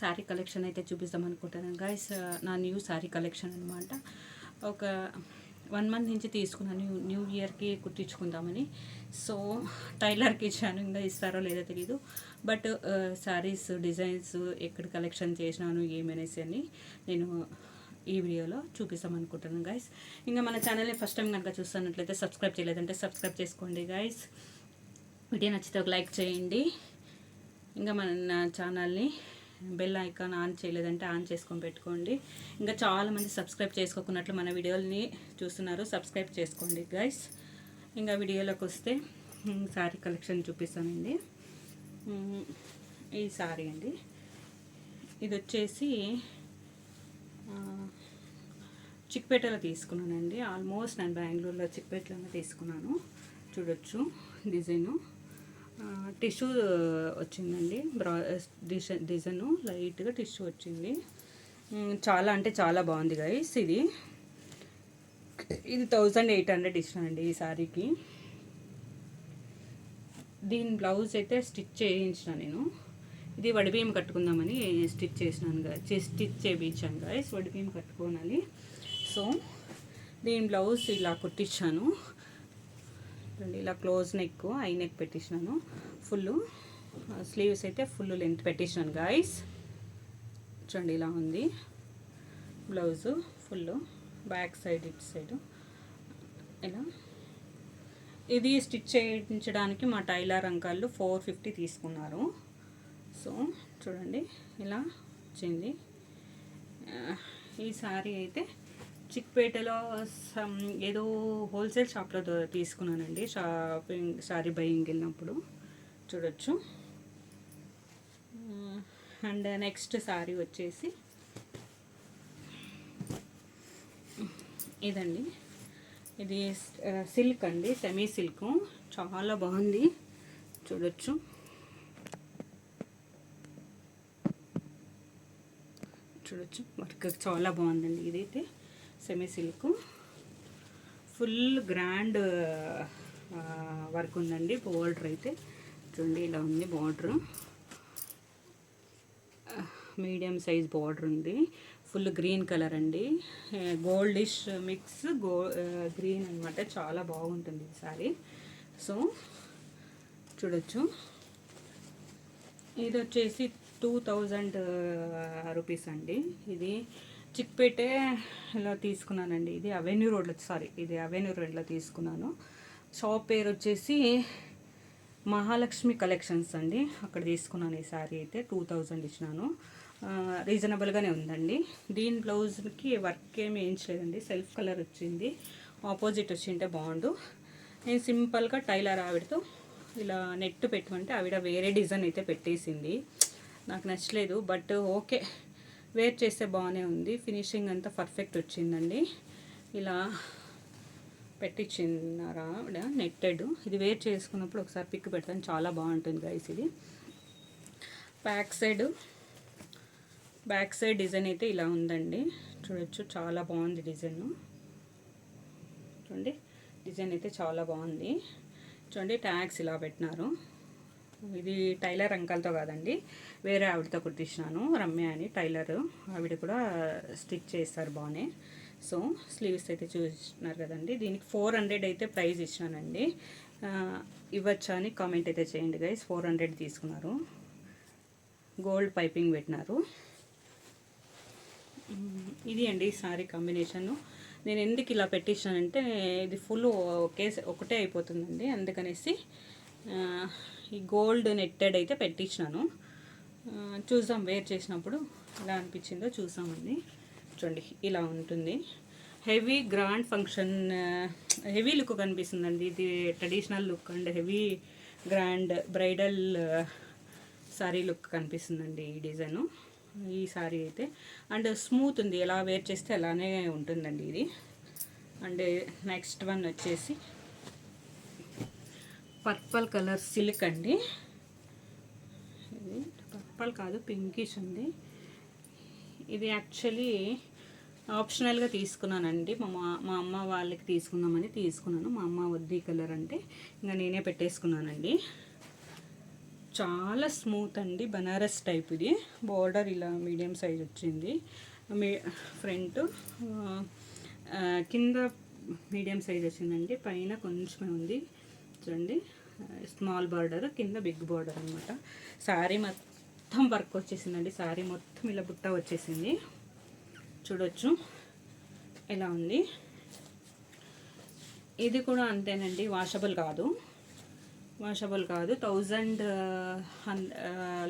Sari collection అయితే చూపిస్తాం అనుకుంటున్నాను. గైస్ నా న్యూ శారీ కలెక్షన్ అనమాట ఒక వన్ మంత్ నుంచి తీసుకున్నాను న్యూ న్యూ ఇయర్కి కుట్టించుకుందామని. సో టైలర్కి ఇచ్చాను. ఇంకా ఇస్తారో లేదో తెలీదు. బట్ శారీస్ డిజైన్స్ ఎక్కడ కలెక్షన్ చేసినాను ఏమనేసి అని నేను ఈ వీడియోలో చూపిస్తాం అనుకుంటున్నాను గైస్ ఇంకా మన ఛానల్ని ఫస్ట్ టైం కనుక చూస్తున్నట్లయితే సబ్స్క్రైబ్ చేయలేదంటే సబ్స్క్రైబ్ చేసుకోండి గైస్ వీడియో నచ్చితే ఒక లైక్ చేయండి. ఇంకా మన నా ఛానల్ని బెల్ ఐకాన్ ఆన్ చేయలేదంటే ఆన్ చేసుకొని పెట్టుకోండి. ఇంకా చాలామంది సబ్స్క్రైబ్ చేసుకోకున్నట్లు మన వీడియోని చూస్తున్నారు. సబ్స్క్రైబ్ చేసుకోండి గైస్ ఇంకా వీడియోలోకి వస్తే శారీ కలెక్షన్ చూపిస్తానండి. ఈ శారీ అండి. ఇది వచ్చేసి చిక్పేటలో తీసుకున్నానండి. ఆల్మోస్ట్ నేను బెంగళూరులో చిక్పేటలోనే తీసుకున్నాను. చూడొచ్చు డిజైను. టిష్యూ వచ్చిందండి. బ్రా డిజైన్ డిజైను లైట్గా టిష్యూ వచ్చింది. చాలా అంటే చాలా బాగుంది గైస్ ఇది. ఇది థౌజండ్ ఎయిట్ హండ్రెడ్ ఇచ్చినానండి ఈ శారీకి దీని బ్లౌజ్ అయితే స్టిచ్ చేయించిన నేను. ఇది వడిబియ్యం కట్టుకుందామని స్టిచ్ చేసినాను స్టిచ్ చేయించాను గాయస్ వడిబియ్యం కట్టుకోనాలి సో దీని బ్లౌజ్ ఇలా కుట్టించాను. ఇలా క్లోజ్ నెక్ ఐ నెక్ పెట్టించినాను ఫుల్. స్లీవ్స్ అయితే ఫుల్ లెంత్ పెట్టించినాను గాయస్ చూడండి ఇలా ఉంది. బ్లౌజు ఫుల్ బ్యాక్ సైడ్ ఇటు సైడ్. ఇలా. ఇది స్టిచ్ చేయించడానికి మా టైలర్ అంకాళ్ళు ఫోర్ ఫిఫ్టీ తీసుకున్నారు. సో చూడండి ఇలా వచ్చింది. ఈ శారీ అయితే చిక్పేటలో ఏదో హోల్సేల్ షాప్లో తీసుకున్నానండి. షాపింగ్ శారీ బయింగ్ వెళ్ళినప్పుడు. చూడొచ్చు. అండ్ నెక్స్ట్ శారీ వచ్చేసి ఇదండి. ఇది సిల్క్ అండి. Semi silk. చాలా బాగుంది. చూడొచ్చు. చూడొచ్చు. వర్క్ చాలా బాగుందండి. ఇదైతే semi silk full grand work ఉందండి బోర్డర్ అయితే. చూడండి ఇలా ఉంది బార్డర్. మీడియం సైజ్ బార్డర్ ఉంది. ఫుల్ గ్రీన్ కలర్ అండి. గోల్డిష్ మిక్స్ గో గ్రీన్ అన్నమాట. చాలా బాగుంటుంది ఈ సారీ. సో చూడొచ్చు. ఇది వచ్చేసి టూ థౌజండ్ రూపీస్ అండి. ఇది చిక్పేటే ఇలా తీసుకున్నానండి. ఇది అవెన్యూ రోడ్లో సారీ ఇది అవెన్యూ రోడ్లో తీసుకున్నాను. షాప్ పేరు వచ్చేసి మహాలక్ష్మి కలెక్షన్స్ అండి. అక్కడ తీసుకున్నాను ఈ శారీ అయితే టూ థౌజండ్ ఇచ్చినాను. రీజనబుల్గానే ఉందండి. దీని బ్లౌజ్కి వర్క్ ఏమి వేయించలేదండి. సెల్ఫ్ కలర్ వచ్చింది. ఆపోజిట్ వచ్చింటే బాగుండు. నేను సింపుల్గా టైలర్ ఆవిడతో ఇలా నెట్ పెట్టమంటే ఆవిడ వేరే డిజైన్ అయితే పెట్టేసింది. నాకు నచ్చలేదు బట్ ఓకే. వేర్ చేస్తే బాగానే ఉంది. ఫినిషింగ్ అంతా పర్ఫెక్ట్ వచ్చిందండి. ఇలా పెట్టించినారా నెట్టెడ్. ఇది వేర్ చేసుకున్నప్పుడు ఒకసారి పిక్ పెడతాను. చాలా బాగుంటుంది గైస్ ఇది. Back side back side design అయితే ఇలా ఉందండి. చూడొచ్చు చాలా బాగుంది డిజైన్ చూడండి డిజైన్ అయితే చాలా బాగుంది. చూడండి ట్యాగ్స్ ఇలా పెట్టినారు. ఇది టైలర్ అంకల్తో కాదండి. వేరే ఆవిడతో కుట్టించినాను రమ్య అని టైలర్. ఆవిడ కూడా స్టిచ్ చేస్తారు బాగానే సో స్లీవ్స్ అయితే చూసినారు కదండి. దీనికి ఫోర్ హండ్రెడ్ అయితే ప్రైస్ ఇచ్చినానండి. ఇవ్వచ్చా అని కామెంట్ అయితే చేయండి గైస్. ఫోర్ హండ్రెడ్ తీసుకున్నారు. గోల్డ్ పైపింగ్ పెట్టినారు. ఇది అండి సారీ కాంబినేషను. నేను ఎందుకు ఇలా పెట్టించానంటే ఇది ఫుల్ ఒకే ఒకటే అయిపోతుందండి. అందుకనేసి ఈ గోల్డ్ నెట్టెడ్ అయితే పెట్టించినాను. చూసాం వేర్ చేసినప్పుడు ఎలా అనిపించిందో చూసామండి చూడండి ఇలా ఉంటుంది. Heavy grand function heavy look కనిపిస్తుందండి. ఇది traditional look and heavy grand bridal sari look కనిపిస్తుందండి ఈ డిజైను. ఈ సారీ అయితే. అండ్ స్మూత్ ఉంది ఎలా వేర్ చేస్తే అలానే ఉంటుందండి ఇది. అండ్ నెక్స్ట్ వన్ వచ్చేసి పర్పల్ కలర్ సిల్క్ అండి. ఇది పర్పల్ కాదు పింకిష్ ఉంది. ఇది యాక్చువల్లీ ఆప్షనల్గా తీసుకున్నానండి. మా మా మా అమ్మ వాళ్ళకి తీసుకుందామని తీసుకున్నాను. మా అమ్మ వద్దు ఈ కలర్ అంటే ఇంకా నేనే పెట్టేసుకున్నానండి. చాలా స్మూత్ అండి బనారస్ టైప్ ఇది. బార్డర్ ఇలా మీడియం సైజ్ వచ్చింది. మీ ఫ్రంట్ కింద మీడియం సైజ్ వచ్చిందండి. పైన కొంచెమే ఉంది. చూడండి. స్మాల్ బార్డర్ కింద బిగ్ బార్డర్ అనమాట శారీ మొత్తం వర్క్ వచ్చేసిందండి. శారీ మొత్తం ఇలా బుట్ట వచ్చేసింది. చూడొచ్చు. ఎలా ఉంది? ఇది కూడా అంతేనండి. వాషబుల్ కాదు. వాషబుల్ కాదు. థౌజండ్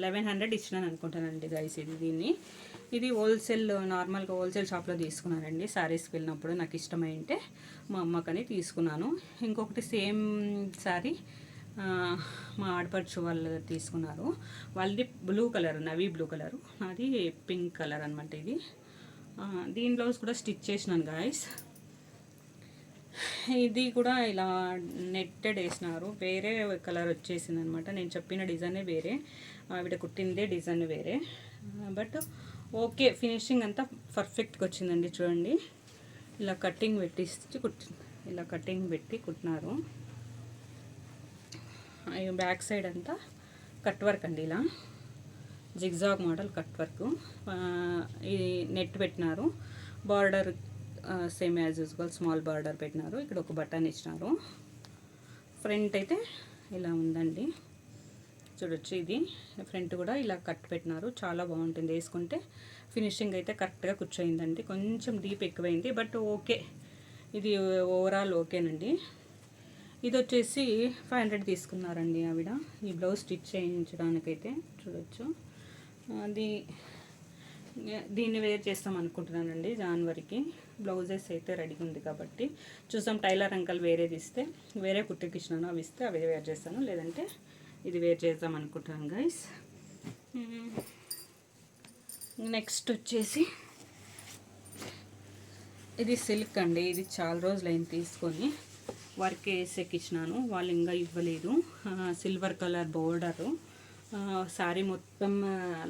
లెవెన్ హండ్రెడ్ ఇచ్చినాను అనుకుంటానండి గైస్ ఇది దీన్ని. ఇది హోల్సేల్ నార్మల్గా హోల్సేల్ షాప్లో తీసుకున్నానండి. శారీస్కి వెళ్ళినప్పుడు నాకు ఇష్టమైంటే మా అమ్మకని తీసుకున్నాను. ఇంకొకటి సేమ్ శారీ మా ఆడపడుచు వాళ్ళు తీసుకున్నారు. వాళ్ళది blue colour navy blue colour. నాది పింక్ కలర్ అనమాట ఇది. దీని బ్లౌజ్ కూడా స్టిచ్ చేసినాను గాయస్. ఇది కూడా ఇలా నెట్టెడ్ వేసినారు. వేరే కలర్ వచ్చేసింది అనమాట నేను చెప్పిన డిజైనే వేరే. ఆవిడ కుట్టిందే డిజైన్ వేరే. బట్ ఓకే ఫినిషింగ్ అంతా పర్ఫెక్ట్గా వచ్చిందండి చూడండి. ఇలా కటింగ్ పెట్టి కుట్టి ఇలా కటింగ్ పెట్టి కుట్టినారు. బ్యాక్ సైడ్ అంతా కట్ వర్క్ అండి ఇలా. జిగ్జాగ్ మోడల్ కట్ వర్క్ ఇది నెట్ పెట్టినారు. Border same as usual small border పెట్టినారు. ఇక్కడ ఒక బటన్ ఇచ్చినారు. ఫ్రంట్ అయితే ఇలా ఉందండి. చూడొచ్చు ఇది. ఫ్రంట్ కూడా ఇలా కట్ పెట్టినారు. చాలా బాగుంటుంది వేసుకుంటే. ఫినిషింగ్ అయితే కరెక్ట్గా కూర్చోయిందండి. కొంచెం డీప్ ఎక్కువైంది బట్ ఓకే. ఇది ఓవరాల్ ఓకేనండి. ఇది వచ్చేసి ఫైవ్ హండ్రెడ్ తీసుకున్నారండి ఆవిడ. ఈ బ్లౌజ్ స్టిచ్ చేయించడానికైతే చూడొచ్చు. అది దీన్ని వేర్ చేస్తాం అనుకుంటున్నానండి జనవరికి. బ్లౌజెస్ అయితే రెడీగా ఉంది కాబట్టి. చూసాం టైలర్ అంకల్ వేరేది ఇస్తే వేరే కుట్టికి ఇచ్చినాను అవి ఇస్తే అవి వేర్ చేస్తాను. లేదంటే ఇది వేర్ చేద్దాం అనుకుంటాం గైస్ నెక్స్ట్ వచ్చేసి ఇది సిల్క్ అండి. ఇది చాలా రోజులు అయింది తీసుకొని వర్క్ వేసేకిచ్చినాను. వాళ్ళు ఇంకా ఇవ్వలేదు. Silver colour border. శారీ మొత్తం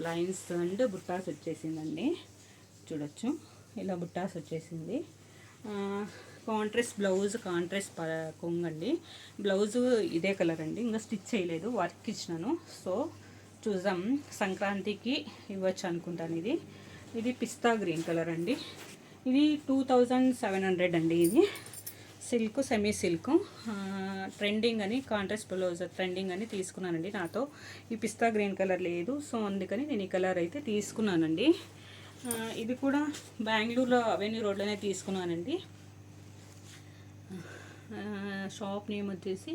లైన్స్ అండ్ బుట్టాస్ వచ్చేసిందండి. చూడొచ్చు. ఇలా బుట్టాస్ వచ్చేసింది. కాంట్రాస్ట్ బ్లౌజ్ కాంట్రాస్ట్ ప కొంగండి. బ్లౌజ్ ఇదే కలర్ అండి. ఇంకా స్టిచ్ చేయలేదు వర్క్ ఇచ్చినాను. సో చూద్దాం. సంక్రాంతికి ఇవ్వచ్చు అనుకుంటాను ఇది. ఇది పిస్తా గ్రీన్ కలర్ అండి. ఇది టూ థౌజండ్ సెవెన్ హండ్రెడ్ అండి ఇది. Silk semi silk. ట్రెండింగ్ అని కాంట్రాస్ట్ బ్లౌజ్ ట్రెండింగ్ అని తీసుకున్నానండి నాతో. ఈ పిస్తా గ్రీన్ కలర్ లేదు సో అందుకని నేను ఈ కలర్ అయితే తీసుకున్నానండి. ఇది కూడా బెంగళూరులో అవెన్యూ రోడ్లోనే తీసుకున్నానండి. షాప్ నేమ్ వచ్చేసి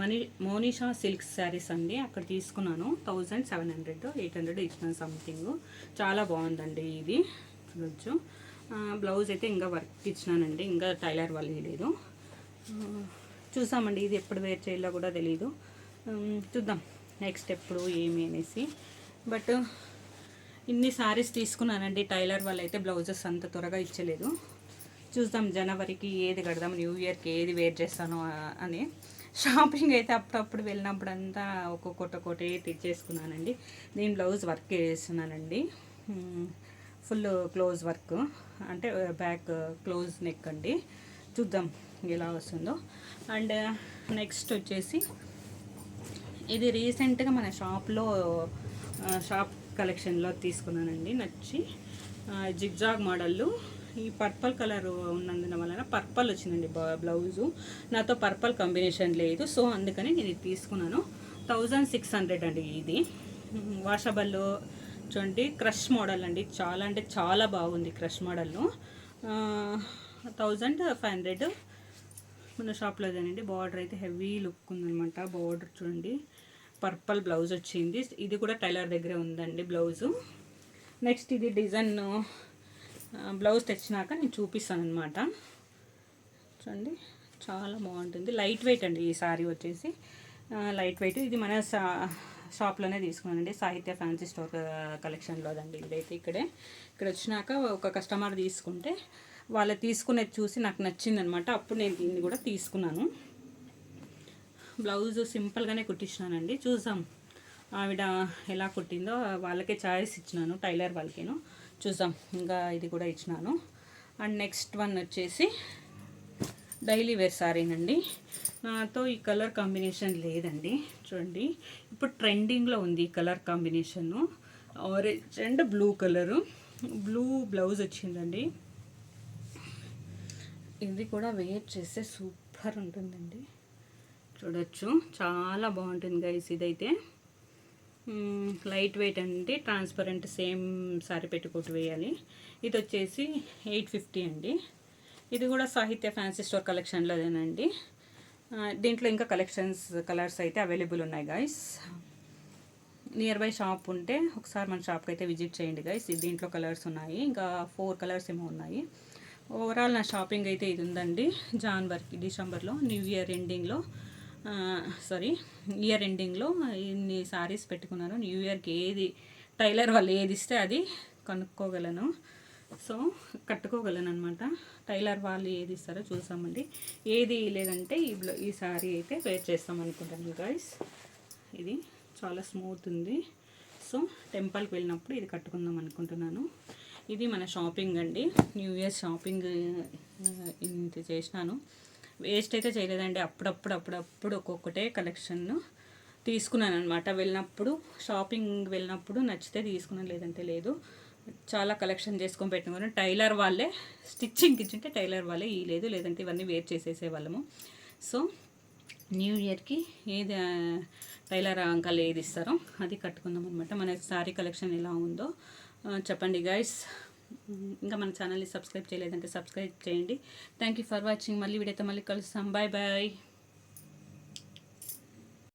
మనీ మోనిషా సిల్క్ శారీస్ అండి. అక్కడ తీసుకున్నాను. Thousand seven hundred eight hundred ఇచ్చిన సంథింగ్. చాలా బాగుందండి ఇది. చూడొచ్చు. బ్లౌజ్ అయితే ఇంకా వర్క్ ఇచ్చినానండి. ఇంకా టైలర్ వాళ్ళు లేదు చూసామండి ఇది ఎప్పుడు వేర్ చేయాలో కూడా తెలియదు చూద్దాం నెక్స్ట్ ఎప్పుడు ఏమి అనేసి. బట్ ఇన్ని శారీస్ తీసుకున్నానండి. టైలర్ వాళ్ళు అయితే బ్లౌజెస్ అంత త్వరగా ఇచ్చలేదు. చూద్దాం జనవరికి ఏది కడదాం న్యూ ఇయర్కి ఏది వేర్ చేస్తాను అని. షాపింగ్ అయితే అప్పుడప్పుడు వెళ్ళినప్పుడు అంతా ఒక్కొక్కటి ఒకటి తెచ్చేసుకున్నానండి. నేను బ్లౌజ్ వర్క్ చేస్తున్నానండి. Full close work. అంటే బ్యాక్ క్లోజ్ నెక్ అండి. చూద్దాం ఎలా వస్తుందో. అండ్ నెక్స్ట్ వచ్చేసి ఇది రీసెంట్గా మన షాప్లో షాప్ కలెక్షన్లో తీసుకున్నానండి. నచ్చి జిగ్జాగ్ మోడళ్ళు ఈ పర్పల్ కలర్ ఉన్నందున వలన పర్పల్ వచ్చిందండి బ- బ్లౌజు. నాతో పర్పల్ కాంబినేషన్ లేదు సో అందుకని నేను ఇది తీసుకున్నాను. థౌజండ్ సిక్స్ హండ్రెడ్ అండి ఇది. వాషబల్లో చూడండి క్రష్ మోడల్ అండి. చాలా అంటే చాలా బాగుంది క్రష్ మోడల్లో. Thousand five hundred. మన షాప్లో అదేనండి బార్డర్ అయితే హెవీ లుక్ ఉందనమాట బార్డర్ చూడండి పర్పల్ బ్లౌజ్ వచ్చింది. ఇది కూడా టైలర్ దగ్గరే ఉందండి బ్లౌజు. నెక్స్ట్ ఇది డిజైన్ బ్లౌజ్ తెచ్చినాక నేను చూపిస్తాను అనమాట చూడండి చాలా బాగుంటుంది. లైట్ వెయిట్ అండి ఈ సారీ వచ్చేసి. లైట్ వెయిట్ ఇది మన షా షాప్లోనే తీసుకున్నానండి. సాహిత్య ఫ్యాన్సీ స్టోర్ కలెక్షన్లోదండి ఇదైతే ఇక్కడే. ఇక్కడ వచ్చినాక ఒక కస్టమర్ తీసుకుంటే వాళ్ళు తీసుకునేది చూసి నాకు నచ్చిందనమాట అప్పుడు నేను దీన్ని కూడా తీసుకున్నాను. బ్లౌజ్ సింపుల్గానే కుట్టించినానండి. చూసాం ఆవిడ ఎలా కుట్టిందో. వాళ్ళకే చాయిస్ ఇచ్చినాను టైలర్ వాళ్ళకేను. చూసాం ఇంకా ఇది కూడా ఇచ్చినాను. అండ్ నెక్స్ట్ వన్ వచ్చేసి డైలీ వేర్ సారీనండి. నాతో ఈ కలర్ కాంబినేషన్ లేదండి. చూడండి. ఇప్పుడు ట్రెండింగ్లో ఉంది ఈ colour combination. Orange and blue colour. Blue blouse వచ్చిందండి. ఇది కూడా వేర్ చేస్తే సూపర్ ఉంటుందండి. చూడొచ్చు. చాలా బాగుంటుంది గైస్ ఇదైతే. లైట్ వెయిట్ అండి ట్రాన్స్పరెంట్ సేమ్ సారీ పెట్టుకోటి వేయాలి. ఇది వచ్చేసి ఎయిట్ ఫిఫ్టీ అండి. ఇది కూడా సాహిత్య ఫ్యాన్సీ స్టోర్ కలెక్షన్లోదేనండి. దీంట్లో ఇంకా కలెక్షన్స్ కలర్స్ అయితే అవైలబుల్ ఉన్నాయి గైస్ నియర్ బై షాప్ ఉంటే ఒకసారి మన షాప్కి అయితే విజిట్ చేయండి గైస్ దీంట్లో కలర్స్ ఉన్నాయి ఇంకా ఫోర్ కలర్స్ ఏమో ఉన్నాయి. ఓవరాల్ నా షాపింగ్ అయితే ఇది ఉందండి జాన్వరికి డిసెంబర్లో న్యూ ఇయర్ ఎండింగ్లో సారీ ఇయర్ ఎండింగ్లో ఇన్ని సారీస్ పెట్టుకున్నాను. న్యూ ఇయర్కి ఏది టైలర్ వాళ్ళు ఏది ఇస్తే అది కనుక్కోగలను. సో కట్టుకోగలను అనమాట టైలర్ వాళ్ళు ఏది ఇస్తారో చూసామండి ఏది లేదంటే ఈ బ్లౌ ఈ సారీ అయితే వేర్ చేస్తాం అనుకుంటాను గైస్ ఇది చాలా స్మూత్ ఉంది. సో టెంపుల్కి వెళ్ళినప్పుడు ఇది కట్టుకుందాం అనుకుంటున్నాను. ఇది మన షాపింగ్ అండి. న్యూ ఇయర్ షాపింగ్ ఇంత చేసినాను. వేస్ట్ అయితే చేయలేదండి. అప్పుడప్పుడు అప్పుడప్పుడు ఒక్కొక్కటే కలెక్షన్ తీసుకున్నాను అనమాట వెళ్ళినప్పుడు షాపింగ్ వెళ్ళినప్పుడు నచ్చితే తీసుకున్నాను లేదంటే లేదు. చాలా కలెక్షన్ చేసుకొని పెట్టుకుని టైలర్ వాళ్ళే స్టిచ్చింగ్ ఇచ్చింటే టైలర్ వాళ్ళే ఈ లేదు లేదంటే ఇవన్నీ వేర్ చేసేసే వాళ్ళము. సో న్యూ ఇయర్కి ఏది టైలర్ అంకల్ ఏది ఇస్తారో అది కట్టుకుందాం అనమాట మన శారీ కలెక్షన్ ఎలా ఉందో చెప్పండి గైస్ ఇంకా మన ఛానల్ని సబ్స్క్రైబ్ చేయలేదంటే సబ్స్క్రైబ్ చేయండి. థ్యాంక్ యూ ఫర్ వాచింగ్ మళ్ళీ వీడైతే మళ్ళీ కలుస్తాం. Bye bye